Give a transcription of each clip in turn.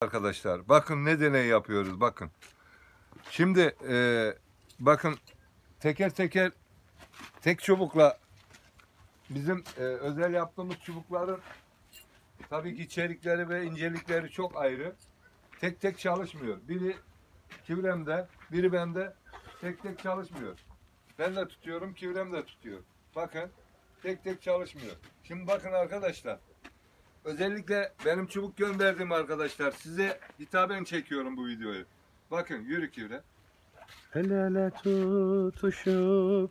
Arkadaşlar bakın ne deney yapıyoruz bakın. Şimdi e, bakın teker teker tek çubukla bizim e, özel yaptığımız çubukların tabii ki içerikleri ve incelikleri çok ayrı. Tek tek çalışmıyor. Biri kivremde, biri bende tek tek çalışmıyor. Ben de tutuyorum, kivrem de tutuyor. Bakın tek tek çalışmıyor. Şimdi bakın arkadaşlar. Özellikle benim çubuk gönderdiğim arkadaşlar size hitaben çekiyorum bu videoyu. Bakın yürü kivre. El ele tutuşup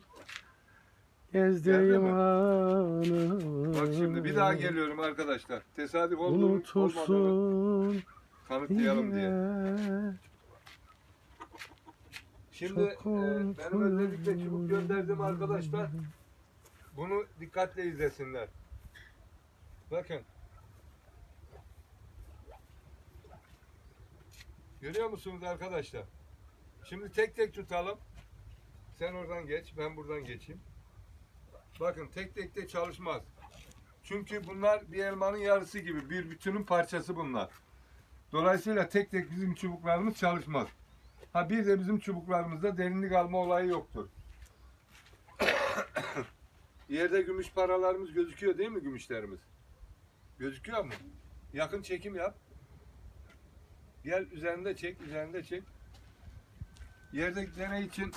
gezdiğim anı Bak şimdi bir daha geliyorum arkadaşlar. Tesadüf oldu olmadığını kanıtlayalım diye. Şimdi e, benim özellikle çubuk gönderdiğim arkadaşlar bunu dikkatle izlesinler. Bakın. Görüyor musunuz arkadaşlar? Şimdi tek tek tutalım. Sen oradan geç, ben buradan geçeyim. Bakın tek tek de çalışmaz. Çünkü bunlar bir elmanın yarısı gibi. Bir bütünün parçası bunlar. Dolayısıyla tek tek bizim çubuklarımız çalışmaz. Ha bir de bizim çubuklarımızda derinlik alma olayı yoktur. Yerde gümüş paralarımız gözüküyor değil mi gümüşlerimiz? Gözüküyor mu? Yakın çekim yap. Gel üzerinde çek, üzerinde çek. Yerdeki deney için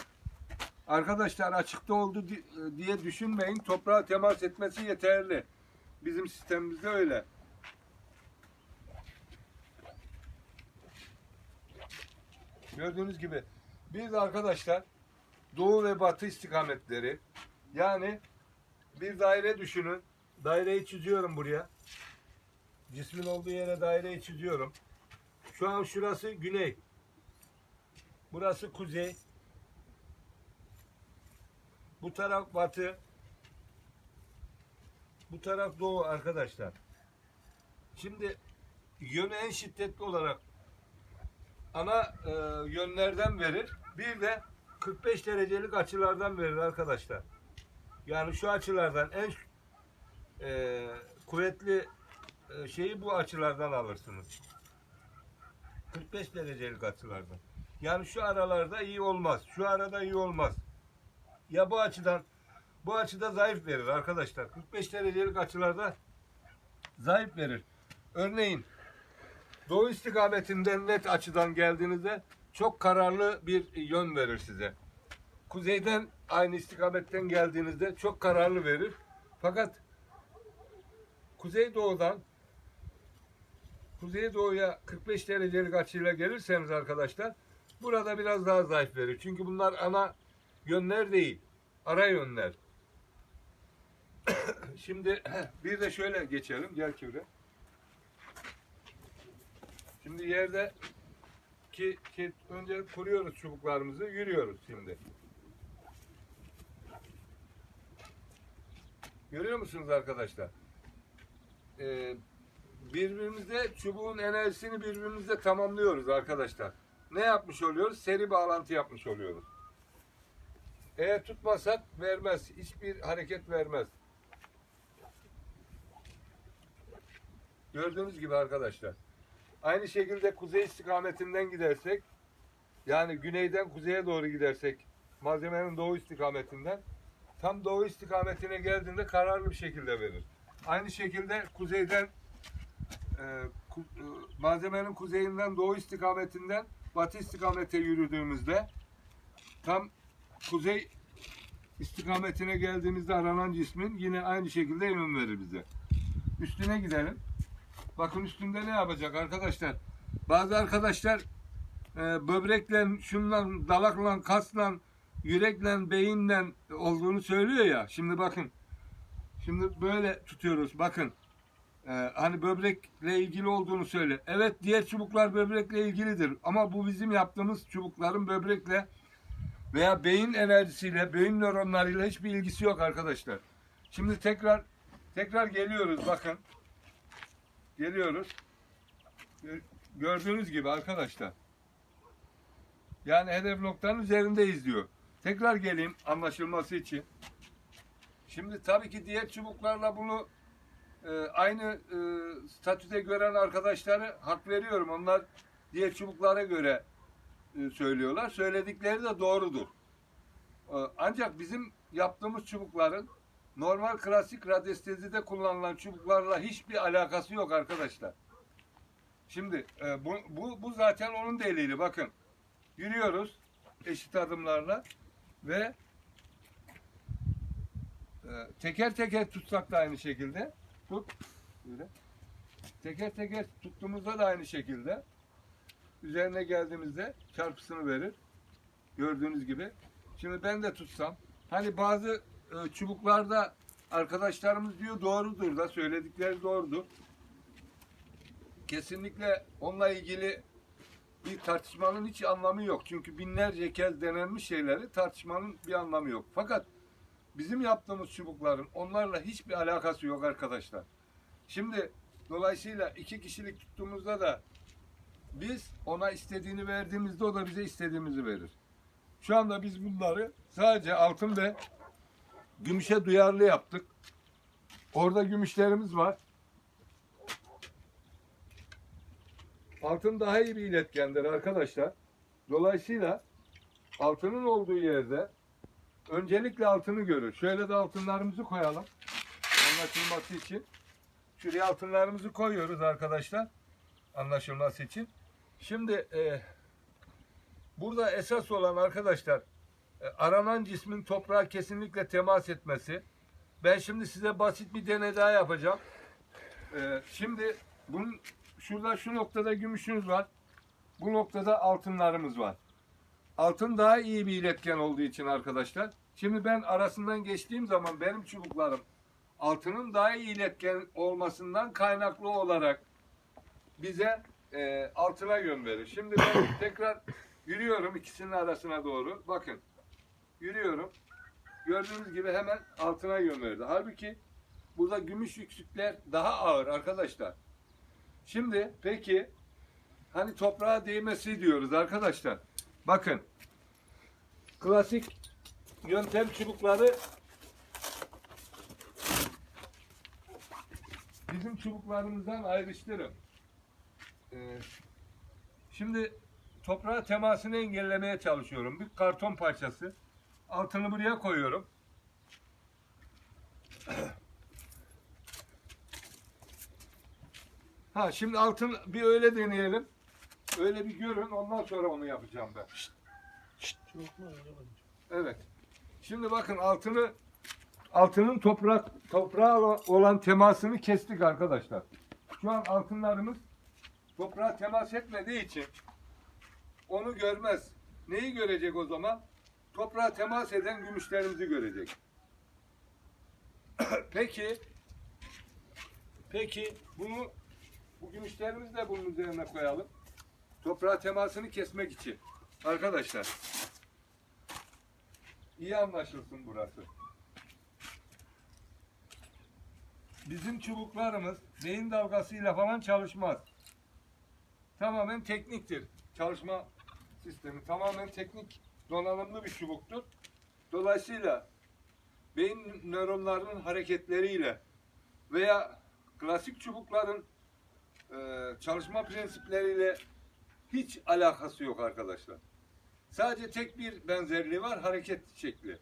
arkadaşlar açıkta oldu di- diye düşünmeyin. Toprağa temas etmesi yeterli. Bizim sistemimizde öyle. Gördüğünüz gibi biz de arkadaşlar doğu ve batı istikametleri yani bir daire düşünün. Daireyi çiziyorum buraya. Cismin olduğu yere daireyi çiziyorum. Şu an şurası güney. Burası kuzey. Bu taraf batı. Bu taraf doğu arkadaşlar. Şimdi yönü en şiddetli olarak ana e, yönlerden verir. Bir de 45 derecelik açılardan verir arkadaşlar. Yani şu açılardan en e, kuvvetli e, şeyi bu açılardan alırsınız. 45 derecelik açılardan. Yani şu aralarda iyi olmaz. Şu arada iyi olmaz. Ya bu açıdan bu açıda zayıf verir arkadaşlar. 45 derecelik açılarda zayıf verir. Örneğin Doğu istikametinden net açıdan geldiğinizde çok kararlı bir yön verir size. Kuzeyden aynı istikametten geldiğinizde çok kararlı verir. Fakat kuzeydoğudan kuzeydoğuya 45 derecelik açıyla gelirseniz arkadaşlar burada biraz daha zayıf verir. Çünkü bunlar ana yönler değil. Ara yönler. Şimdi bir de şöyle geçelim. Gel Kübra. Şimdi yerde ki, ki önce kuruyoruz çubuklarımızı, yürüyoruz şimdi. Görüyor musunuz arkadaşlar? Ee, birbirimizde çubuğun enerjisini birbirimizde tamamlıyoruz arkadaşlar. Ne yapmış oluyoruz? Seri bağlantı yapmış oluyoruz. Eğer tutmasak vermez. Hiçbir hareket vermez. Gördüğünüz gibi arkadaşlar. Aynı şekilde kuzey istikametinden gidersek yani güneyden kuzeye doğru gidersek malzemenin doğu istikametinden tam doğu istikametine geldiğinde kararlı bir şekilde verir. Aynı şekilde kuzeyden ku- e, malzemenin kuzeyinden doğu istikametinden batı istikamete yürüdüğümüzde tam kuzey istikametine geldiğimizde aranan cismin yine aynı şekilde yön verir bize. Üstüne gidelim. Bakın üstünde ne yapacak arkadaşlar? Bazı arkadaşlar e, böbrekle, şunla, dalakla, kasla, yürekle, beyinle olduğunu söylüyor ya. Şimdi bakın. Şimdi böyle tutuyoruz. Bakın. E, hani böbrekle ilgili olduğunu söyle. Evet diğer çubuklar böbrekle ilgilidir. Ama bu bizim yaptığımız çubukların böbrekle veya beyin enerjisiyle, beyin nöronlarıyla hiçbir ilgisi yok arkadaşlar. Şimdi tekrar tekrar geliyoruz bakın. Geliyoruz. Gö- Gördüğünüz gibi arkadaşlar. Yani hedef noktanın üzerindeyiz diyor. Tekrar geleyim anlaşılması için. Şimdi tabii ki diğer çubuklarla bunu e, aynı e, statüde gören arkadaşları hak veriyorum. Onlar diğer çubuklara göre e, söylüyorlar. Söyledikleri de doğrudur. E, ancak bizim yaptığımız çubukların normal klasik radyestezide kullanılan çubuklarla hiçbir alakası yok arkadaşlar. Şimdi e, bu, bu, bu zaten onun delili. Bakın yürüyoruz eşit adımlarla ve e, teker teker tutsak da aynı şekilde tut böyle. Teker teker tuttuğumuzda da aynı şekilde üzerine geldiğimizde çarpısını verir. Gördüğünüz gibi. Şimdi ben de tutsam hani bazı e, çubuklarda arkadaşlarımız diyor doğrudur da söyledikleri doğrudur. Kesinlikle onunla ilgili bir tartışmanın hiç anlamı yok. Çünkü binlerce kez denenmiş şeyleri tartışmanın bir anlamı yok. Fakat bizim yaptığımız çubukların onlarla hiçbir alakası yok arkadaşlar. Şimdi dolayısıyla iki kişilik tuttuğumuzda da biz ona istediğini verdiğimizde o da bize istediğimizi verir. Şu anda biz bunları sadece altın ve gümüşe duyarlı yaptık. Orada gümüşlerimiz var. Altın daha iyi bir iletkendir arkadaşlar. Dolayısıyla altının olduğu yerde öncelikle altını görür. Şöyle de altınlarımızı koyalım. Anlaşılması için. Şuraya altınlarımızı koyuyoruz arkadaşlar. Anlaşılması için. Şimdi e, burada esas olan arkadaşlar e, aranan cismin toprağa kesinlikle temas etmesi. Ben şimdi size basit bir deney daha yapacağım. E, şimdi bunun şurada şu noktada gümüşümüz var. Bu noktada altınlarımız var. Altın daha iyi bir iletken olduğu için arkadaşlar. Şimdi ben arasından geçtiğim zaman benim çubuklarım altının daha iyi iletken olmasından kaynaklı olarak bize e, altına yön verir. Şimdi ben tekrar yürüyorum ikisinin arasına doğru. Bakın yürüyorum. Gördüğünüz gibi hemen altına yön verdi. Halbuki burada gümüş yüksükler daha ağır arkadaşlar. Şimdi peki hani toprağa değmesi diyoruz arkadaşlar. Bakın klasik yöntem çubukları bizim çubuklarımızdan ayrıştırın. Ee, şimdi toprağa temasını engellemeye çalışıyorum. Bir karton parçası. Altını buraya koyuyorum. Ha şimdi altın bir öyle deneyelim. Öyle bir görün ondan sonra onu yapacağım ben. Evet. Şimdi bakın altını altının toprak toprağa olan temasını kestik arkadaşlar. Şu an altınlarımız toprağa temas etmediği için onu görmez. Neyi görecek o zaman? Toprağa temas eden gümüşlerimizi görecek. peki peki bunu bu gümüşlerimizi de bunun üzerine koyalım. Toprağa temasını kesmek için. Arkadaşlar iyi anlaşılsın burası. Bizim çubuklarımız beyin dalgasıyla falan çalışmaz. Tamamen tekniktir. Çalışma sistemi tamamen teknik donanımlı bir çubuktur. Dolayısıyla beyin nöronlarının hareketleriyle veya klasik çubukların e, çalışma prensipleriyle hiç alakası yok arkadaşlar. Sadece tek bir benzerliği var hareket şekli.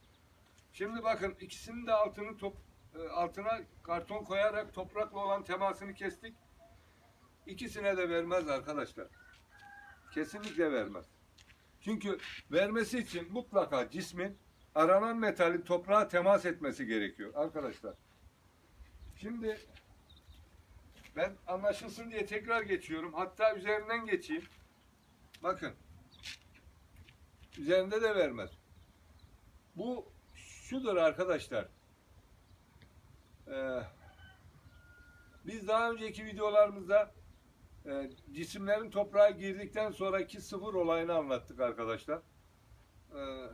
Şimdi bakın ikisinin de altını top e, altına karton koyarak toprakla olan temasını kestik. İkisine de vermez arkadaşlar. Kesinlikle vermez. Çünkü vermesi için mutlaka cismin aranan metalin toprağa temas etmesi gerekiyor arkadaşlar. Şimdi ben anlaşılsın diye tekrar geçiyorum. Hatta üzerinden geçeyim. Bakın. Üzerinde de vermez. Bu şudur arkadaşlar. Ee, biz daha önceki videolarımızda e, cisimlerin toprağa girdikten sonraki sıfır olayını anlattık arkadaşlar. Ee,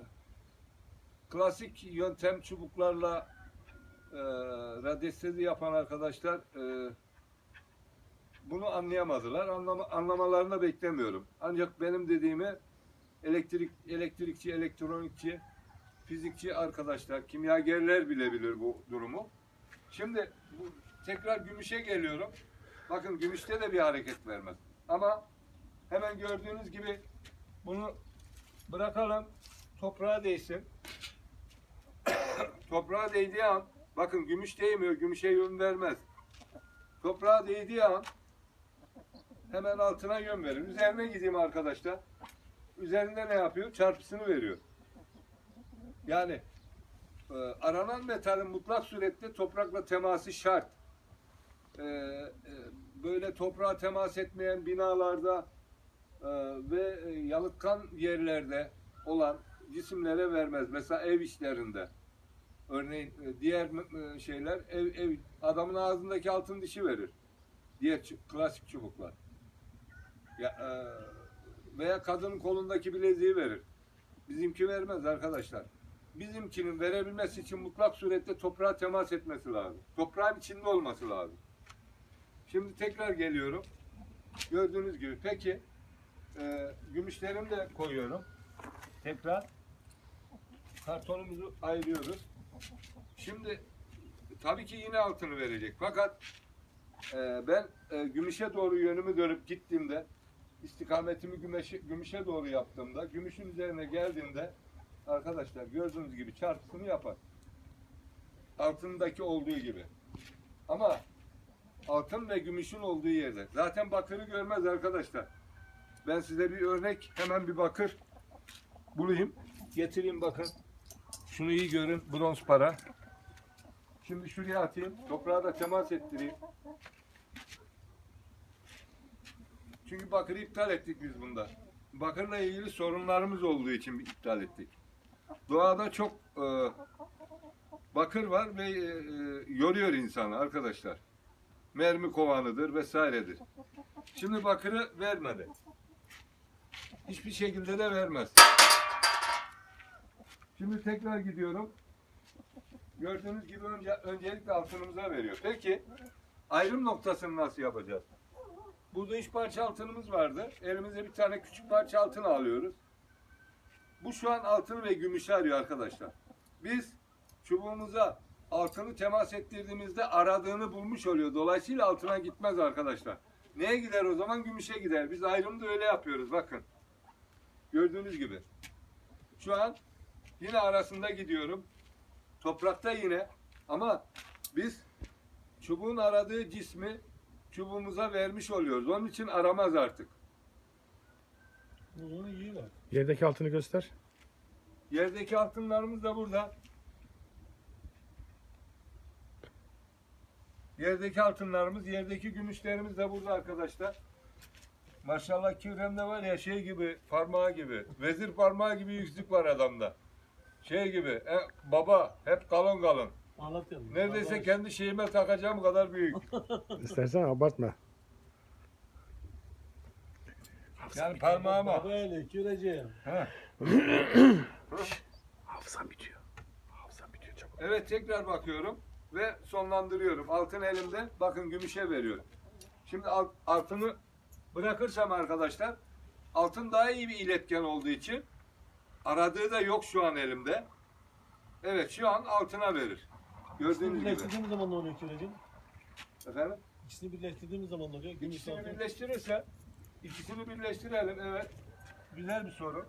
klasik yöntem çubuklarla e, radyestezi yapan arkadaşlar e, bunu anlayamadılar. Anlama, anlamalarını beklemiyorum. Ancak benim dediğimi elektrik elektrikçi, elektronikçi, fizikçi arkadaşlar, kimyagerler bile bilir bu durumu. Şimdi bu tekrar gümüşe geliyorum. Bakın gümüşte de bir hareket vermez. Ama hemen gördüğünüz gibi bunu bırakalım. Toprağa değsin. Toprağa değdiği an bakın gümüş değmiyor. Gümüşe yön vermez. Toprağa değdiği an hemen altına yön verir. Üzerine gideyim arkadaşlar. Üzerinde ne yapıyor? Çarpısını veriyor. Yani e, aranan metalin mutlak surette toprakla teması şart. E, e, böyle toprağa temas etmeyen binalarda e, ve e, yalıtkan yerlerde olan cisimlere vermez. Mesela ev işlerinde. Örneğin e, diğer e, şeyler ev, ev adamın ağzındaki altın dişi verir. Diğer klasik çubuklar. Ya, e, veya kadının kolundaki bileziği verir. Bizimki vermez arkadaşlar. Bizimkinin verebilmesi için mutlak surette toprağa temas etmesi lazım. Toprağın içinde olması lazım. Şimdi tekrar geliyorum. Gördüğünüz gibi. Peki e, gümüşlerimi de koyuyorum. Tekrar kartonumuzu ayırıyoruz. Şimdi tabii ki yine altını verecek. Fakat e, ben e, gümüşe doğru yönümü dönüp gittiğimde istikametimi gümüşe, gümüşe doğru yaptığımda gümüşün üzerine geldiğimde arkadaşlar gördüğünüz gibi çarpısını yapar. Altındaki olduğu gibi. Ama altın ve gümüşün olduğu yerde. Zaten bakırı görmez arkadaşlar. Ben size bir örnek hemen bir bakır bulayım. Getireyim bakın. Şunu iyi görün. Bronz para. Şimdi şuraya atayım. Toprağa da temas ettireyim. Çünkü bakırı iptal ettik biz bunda. Bakırla ilgili sorunlarımız olduğu için iptal ettik. Doğada çok e, bakır var ve e, e, yoruyor insanı arkadaşlar. Mermi kovanıdır vesairedir. Şimdi bakırı vermedi. Hiçbir şekilde de vermez. Şimdi tekrar gidiyorum. Gördüğünüz gibi önce, öncelikle altınımıza veriyor. Peki ayrım noktasını nasıl yapacağız? Burada üç parça altınımız vardı. Elimize bir tane küçük parça altın alıyoruz. Bu şu an altın ve gümüşü arıyor arkadaşlar. Biz çubuğumuza altını temas ettirdiğimizde aradığını bulmuş oluyor. Dolayısıyla altına gitmez arkadaşlar. Neye gider o zaman? Gümüşe gider. Biz ayrımı da öyle yapıyoruz bakın. Gördüğünüz gibi. Şu an yine arasında gidiyorum. Toprakta yine ama biz çubuğun aradığı cismi çubuğumuza vermiş oluyoruz. Onun için aramaz artık. Zaman iyi var. Yerdeki altını göster. Yerdeki altınlarımız da burada. Yerdeki altınlarımız, yerdeki gümüşlerimiz de burada arkadaşlar. Maşallah Kürem'de var ya şey gibi, parmağı gibi, vezir parmağı gibi yüzlük var adamda. Şey gibi, e, baba hep kalın kalın. Anlatıyorum. Neredeyse kendi şeyime takacağım kadar büyük. İstersen abartma. Yani parmağıma. Baba öyle küreceğim. Heh. Hafızam bitiyor. Hafızam bitiyor çabuk. Evet tekrar bakıyorum ve sonlandırıyorum. Altın elimde. Bakın gümüşe veriyor. Şimdi alt- altını bırakırsam arkadaşlar altın daha iyi bir iletken olduğu için aradığı da yok şu an elimde. Evet şu an altına verir. İkisini Gördüğünüz gibi. birleştirdiğimiz zaman ne oluyor küreceğim? Efendim? İkisini birleştirdiğimiz zaman ne oluyor? Gümüş İkisini altın. birleştirirse ikisini birleştirelim evet. Güzel bir soru.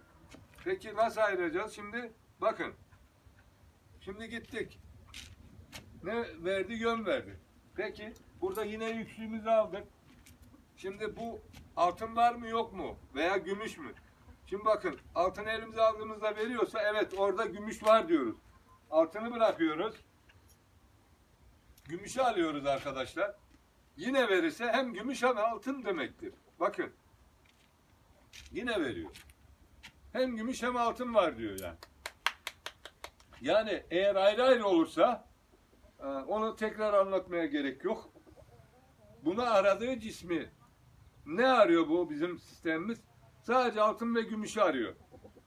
Peki nasıl ayıracağız? Şimdi bakın. Şimdi gittik. Ne verdi? Yön verdi. Peki burada yine yüklüğümüzü aldık. Şimdi bu altın var mı yok mu? Veya gümüş mü? Şimdi bakın altını elimize aldığımızda veriyorsa evet orada gümüş var diyoruz. Altını bırakıyoruz. Gümüşü alıyoruz arkadaşlar. Yine verirse hem gümüş hem altın demektir. Bakın. Yine veriyor. Hem gümüş hem altın var diyor yani. Yani eğer ayrı ayrı olursa e, onu tekrar anlatmaya gerek yok. Bunu aradığı cismi ne arıyor bu bizim sistemimiz? Sadece altın ve gümüşü arıyor.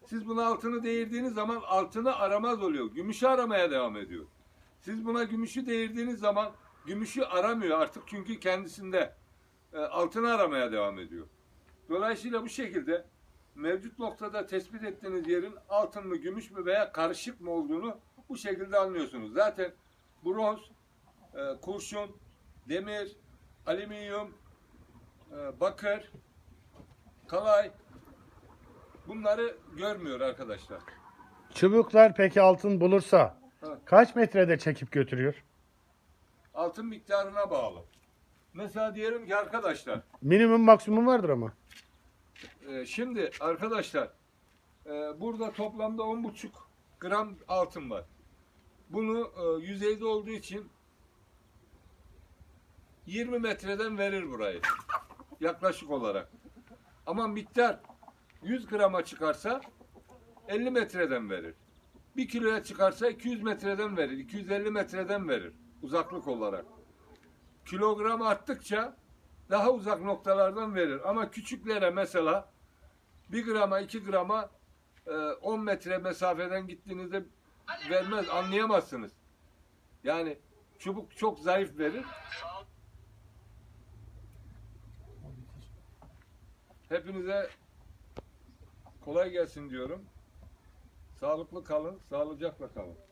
Siz buna altını değirdiğiniz zaman altını aramaz oluyor. Gümüşü aramaya devam ediyor. Siz buna gümüşü değirdiğiniz zaman gümüşü aramıyor artık çünkü kendisinde e, altını aramaya devam ediyor. Dolayısıyla bu şekilde mevcut noktada tespit ettiğiniz yerin altın mı, gümüş mü veya karışık mı olduğunu bu şekilde anlıyorsunuz. Zaten bronz, e, kurşun, demir, alüminyum, e, bakır, kalay bunları görmüyor arkadaşlar. Çubuklar peki altın bulursa Ha. kaç metrede çekip götürüyor? Altın miktarına bağlı. Mesela diyelim ki arkadaşlar Minimum maksimum vardır ama. e, şimdi arkadaşlar e, burada toplamda 10,5 gram altın var. Bunu e, yüzeyde olduğu için 20 metreden verir burayı. Yaklaşık olarak. Ama miktar 100 grama çıkarsa 50 metreden verir. 1 kiloya çıkarsa 200 metreden verir. 250 metreden verir. Uzaklık olarak. Kilogram arttıkça daha uzak noktalardan verir. Ama küçüklere mesela 1 grama 2 grama e, 10 metre mesafeden gittiğinizde vermez. Anlayamazsınız. Yani çubuk çok zayıf verir. Hepinize kolay gelsin diyorum. Sağlıklı kalın, sağlıcakla kalın.